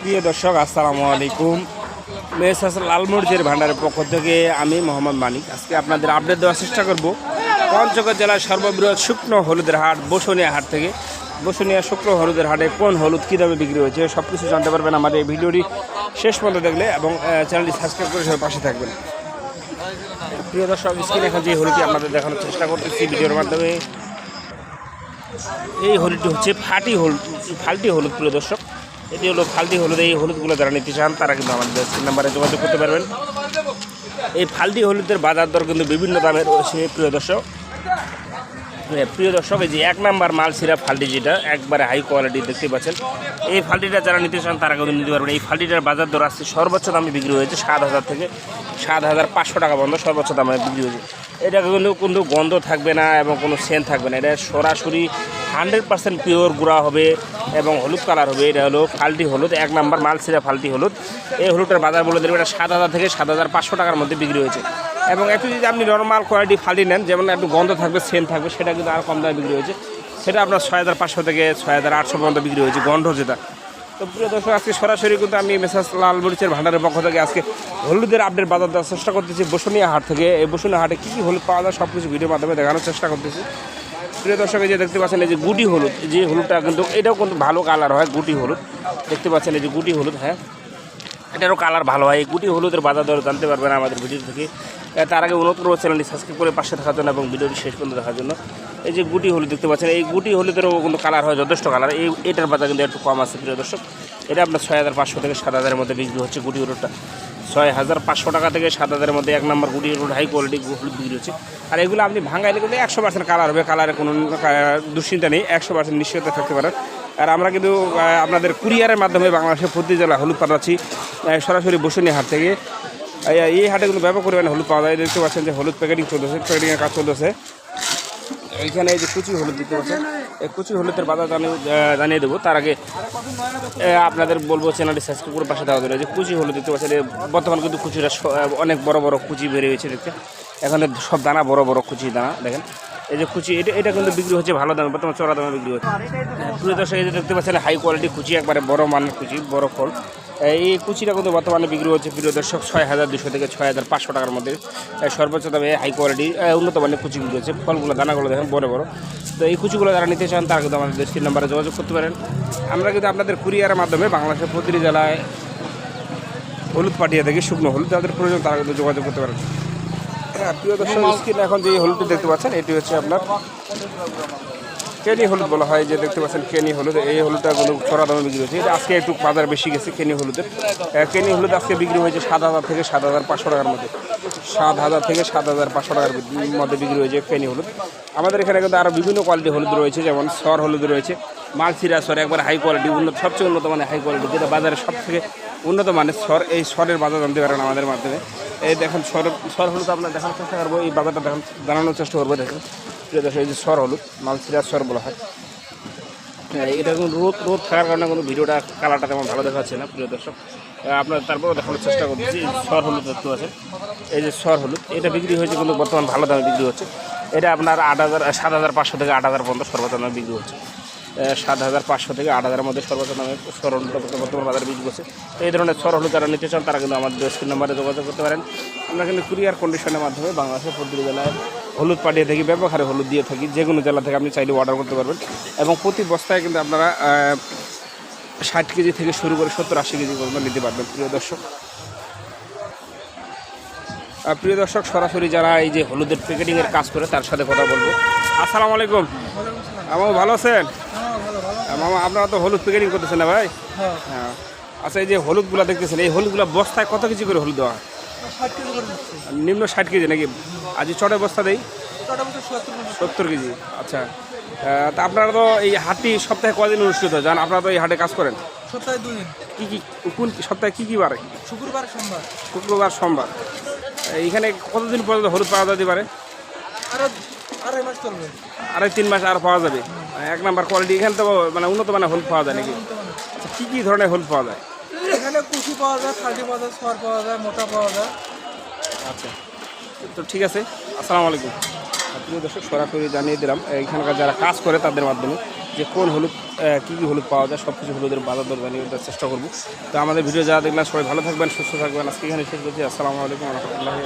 প্রিয় দর্শক, আসসালামু আলাইকুম। মেসাস লালমরিচের ভান্ডারের পক্ষ থেকে আমি মোহাম্মদ মানিক। আজকে আপনাদের আপডেট দেওয়ার চেষ্টা করব। পঞ্চগড় জেলার সর্ববৃহৎ শুকনো হলুদের হাট, বসুনিয়া হাট থেকে। বসুনিয়া শুকনো হলুদের হাটে কোন হলুদ কী দামে বিক্রি হয়েছে সব কিছু জানতে পারবেন আমাদের এই ভিডিওটি শেষ পর্যন্ত দেখলে এবং চ্যানেলটি সাবস্ক্রাইব করে সবাই পাশে থাকবেন। প্রিয় দর্শক স্ক্রিনে এখন যে হলুদটি আপনাদের দেখানোর চেষ্টা করতেছি ভিডিওর মাধ্যমে, এই হলুদটি হচ্ছে ফাটি হলুদ, ফাল্টি হলুদ, প্রিয় দর্শক। এটি হলো ফাল্টি হলুদ, এই হলুদগুলো যারা নিতে চান, তারা কিন্তু আমাদের স্ক্রিন নাম্বারে যোগাযোগ করতে পারবেন। এই ফাল্টি হলুদের বাজার দর কিন্তু বিভিন্ন দামের রয়েছে প্রিয় দর্শক। প্রিয় দর্শক, এই যে এক নাম্বার মাল সিরা ফাল্টি যেটা, একবারে হাই কোয়ালিটি দেখতে পাচ্ছেন। এই ফাল্টিটা যারা নিতে চান, তারা কিন্তু নিতে পারবেন। এই ফাল্টিটার বাজার দর আসছে সর্বোচ্চ দামে বিক্রি হয়েছে সাত হাজার থেকে সাত হাজার পাঁচশো টাকা পর্যন্ত সর্বোচ্চ দামে বিক্রি হয়েছে। এটা কিন্তু কিন্তু গন্ধ থাকবে না এবং কোনো সেন্ট থাকবে না। এটা সরাসরি হান্ড্রেড পার্সেন্ট পিওর গুঁড়া হবে এবং হলুদ কালার হবে। এটা হলো ফাল্টি হলুদ, এক নাম্বার মাল সিরা ফাল্টি হলুদ। এই হলুদটার বাজার বলে দেবে, এটা সাত হাজার থেকে সাত হাজার পাঁচশো টাকার মধ্যে বিক্রি হয়েছে। এবং একটু যদি আপনি নর্মাল কোয়ালিটি ফাল্টি নেন, যেমন একটু গন্ধ থাকবে সেন্ট থাকবে, সেটা কিন্তু আর কম দামে বিক্রি হয়েছে। সেটা আপনার ছয় হাজার পাঁচশো থেকে ছয় হাজার আটশো পর্যন্ত বিক্রি হয়েছে গন্ধ যেটা তো প্রিয় দর্শক, আজকে সরাসরি কিন্তু আমি মেসাজ লাল মরিচের ভান্ডারের পক্ষ থেকে আজকে হলুদের আপডেট বাজার দেওয়ার চেষ্টা করতেছি। বসুনিয়া হাট থেকে, এই বসুনিয়া হাটে কী কী হলুদ পাওয়া যায় সব কিছু ভিডিওর মাধ্যমে দেখানোর চেষ্টা করতেছি। প্রিয় দর্শক যে দেখতে পাচ্ছেন, এই যে গুটি হলুদ, যে হলুদটা কিন্তু এটাও কিন্তু ভালো কালার হয়, গুটি হলুদ। দেখতে পাচ্ছেন, এই যে গুটি হলুদ হ্যাঁ? এটারও কালার ভালো হয়। এই গুটি হলুদের বাজার দর জানতে পারবেন আমাদের ভিডিও থেকে। তার আগে অনুরোধ করব চ্যানেলটি সাবস্ক্রাইব করে পাশে থাকার জন্য এবং ভিডিওটি শেষ পর্যন্ত দেখার জন্য। এই যে গুটি হলুদ, দেখতে পাচ্ছেন, এই গুটি হলুদেরও কিন্তু কালার হয়, যথেষ্ট কালার এই, এটার বাজার কিন্তু একটু কম আছে, প্রিয় দর্শক। এটা আপনার ছয় হাজার পাঁচশো থেকে সাত হাজারের মধ্যে বিক্রি হচ্ছে গুটি হলুদটা। ছয় হাজার পাঁচশো টাকা থেকে সাত হাজারের মধ্যে এক নম্বর গুটি হলুদ হাই কোয়ালিটি হলুদ বিক্রি হচ্ছে। আর এগুলো আপনি ভাঙাইলে কিন্তু একশো পার্সেন্ট কালার হবে কালারে কোনো দুশ্চিন্তা নেই, একশো পার্সেন্ট নিশ্চয়তা থাকতে পারেন আর আমরা কিন্তু আপনাদের কুরিয়ারের মাধ্যমে বাংলাদেশের প্রতি জেলা হলুদ পাঠাচ্ছি সরাসরি বসুনি হাট থেকে। এই- এই হাটে কিন্তু ব্যাপক পরিমাণে হলুদ পাওয়া যায়। দেখতে পাচ্ছেন যে হলুদ প্যাকেটিং চলতেছে প্যাকেটিংয়ের কাজ চলতেছে। এইখানে এই যে কুচি হলুদ দিতে পাচ্ছেন এই কুচি হলুদের বাজার জানিয়ে জানিয়ে দেবো। তার আগে আপনাদের বলব চ্যানেলটি সাবস্ক্রাইব করে পাশে জন্য যে কুচি হলুদ দিতে পাচ্ছেন এই বর্তমান কিন্তু কুচিটা অনেক বড় বড় কুচি বেরিয়ে হয়েছে দেখতে। এখানে সব দানা, বড় বড় কুচি দানা, দেখেন। এই যে কুচি, এটা এটা কিন্তু বিক্রি হচ্ছে ভালো দামে, বর্তমান চড়া দামে বিক্রি হচ্ছে। পুরো দর্শক, এই যে দেখতে পাচ্ছেন, হাই কোয়ালিটি কুচি, একবারে বড় মানের কুচি, বড় ফল। এই কুচিটা কিন্তু বর্তমানে বিক্রি হচ্ছে প্রিয় দর্শক ছয় হাজার দুশো থেকে ছয় হাজার পাঁচশো টাকার মধ্যে। সর্বোচ্চ দামে হাই কোয়ালিটি উন্নত মানের কুচি বিক্রি হচ্ছে ফলগুলো দানাগুলো দেখেন বড় বড়। তো এই কুচিগুলো যারা নিতে চান তারা কিন্তু আমাদের স্ক্রিন নাম্বারে যোগাযোগ করতে পারেন। আমরা কিন্তু আপনাদের কুরিয়ারের মাধ্যমে বাংলাদেশের প্রতিটি জেলায় হলুদ পাঠিয়ে থাকি শুকনো হলুদ যাদের প্রয়োজন তারা কিন্তু যোগাযোগ করতে পারেন। হ্যাঁ, প্রিয় দর্শক স্ক্রিনে এখন যে হলুদটি দেখতে পাচ্ছেন এটি হচ্ছে আপনার কেনি হলুদ বলা হয় যে দেখতে পাচ্ছেন কেনি হলুদ, এই হলুদটা কোনো চড়া দামে বিক্রি এটা আজকে একটু বাজার বেশি গেছে কেনি হলুদের। কেনি হলুদ আজকে বিক্রি হয়েছে সাত হাজার থেকে সাত হাজার পাঁচশো টাকার মধ্যে। সাত হাজার থেকে সাত হাজার পাঁচশো টাকার মধ্যে বিক্রি হয়েছে কেনি হলুদ। আমাদের এখানে কিন্তু আরও বিভিন্ন কোয়ালিটি হলুদ রয়েছে, যেমন সর হলুদ রয়েছে মালসিরা সর, একবার হাই কোয়ালিটি উন্নত, সবচেয়ে উন্নত মানের হাই কোয়ালিটি যেটা বাজারে সব থেকে উন্নত মানের সর, এই সরের বাজার জানতে পারেন আমাদের মাধ্যমে। এই দেখেন সর সর হলুদ আপনার দেখানোর চেষ্টা করব এই বাজারটা দেখান জানানোর চেষ্টা করব দেখেন। প্রিয় দর্শক এই যে সর হলুদ মালসিরা সর বলা হয়। হ্যাঁ, এটা কোনো রোদ রোদ থাকার কারণে কোনো ভিডিওটা কালারটা তেমন ভালো দেখাচ্ছে না প্রিয় দর্শক। আপনার তারপরেও দেখানোর চেষ্টা করছি সর হলুদ দেখতে পাচ্ছেন এই যে সর হলুদ এটা বিক্রি হয়েছে কিন্তু বর্তমান ভালো দামে বিক্রি হচ্ছে। এটা আপনার আট হাজার সাত হাজার পাঁচশো থেকে আট হাজার পর্যন্ত সর্বোচ্চ দামে বিক্রি হচ্ছে। সাত হাজার পাঁচশো থেকে আট হাজারের মধ্যে সর্বোচ্চ দামে সর হলুদটা বর্তমান বাজারে করছে তো এই ধরনের সর হলুদ যারা নিতে চান, তারা কিন্তু আমাদের স্ক্রিন নাম্বারে যোগাযোগ করতে পারেন। আমরা কিন্তু কুরিয়ার কন্ডিশনের মাধ্যমে বাংলাদেশের প্রতিটি জেলায় হলুদ পাঠিয়ে থাকি ব্যাপক হারে হলুদ দিয়ে থাকি। যে কোনো জেলা থেকে আপনি চাইলে অর্ডার করতে পারবেন। এবং প্রতি বস্তায় কিন্তু আপনারা ষাট কেজি থেকে শুরু করে সত্তর, আশি কেজি পর্যন্ত নিতে পারবেন, প্রিয় দর্শক। প্রিয় দর্শক, সরাসরি যারা এই যে হলুদের প্যাকেটিংয়ের কাজ করে, তার সাথে কথা বলব। আসসালামু আলাইকুম। আমার ভালো আছেন? মামা আপনারা তো হলুদ প্যাকেটিং করতেছেন না ভাই? হ্যাঁ। আচ্ছা এই যে হলুদগুলো দেখতেছেন এই হলুদগুলো বস্তায় কত কেজি করে হলুদ দেওয়া নিম্ন ষাট কেজি নাকি? আজ চটে বস্তা দেই? সত্তর কেজি। আচ্ছা। তা আপনারা তো এই হাটটি সপ্তাহে কদিন অনুষ্ঠিত হয়? জান আপনারা তো এই হাটে কাজ করেন। সপ্তাহে দুই দিন। কি কি কোন সপ্তাহে কি কি বারে? শুক্রবার সোমবার। শুক্রবার সোমবার। এইখানে কতদিন পর্যন্ত হলুদ পাওয়া যেতে পারে? আড়াই মাস চলবে। আড়াই তিন মাস আর পাওয়া যাবে? মানে এক নাম্বার কোয়ালিটি এখানে তো মানে উন্নত মানের হলুদ পাওয়া যায় নাকি? আচ্ছা কী কী ধরনের হলুদ পাওয়া যায়? এখানে কুচি পাওয়া যায় থার্টি পাওয়া যায় সর পাওয়া যায় মোটা পাওয়া যায়। আচ্ছা তো ঠিক আছে আসসালামু আলাইকুম। প্রিয় দর্শক সরাসরি জানিয়ে দিলাম এখানকার যারা কাজ করে তাদের মাধ্যমে যে কোন হলুদ কী কী হলুদ পাওয়া যায় সব কিছু হলুদের বাজার দর জানিয়ে দেওয়ার চেষ্টা করব। তো আমাদের ভিডিও যারা দেখবেন সবাই ভালো থাকবেন সুস্থ থাকবেন। আজকে এখানে শেষ করছি। আসসালামু আলাইকুম রহমতুল্লাহ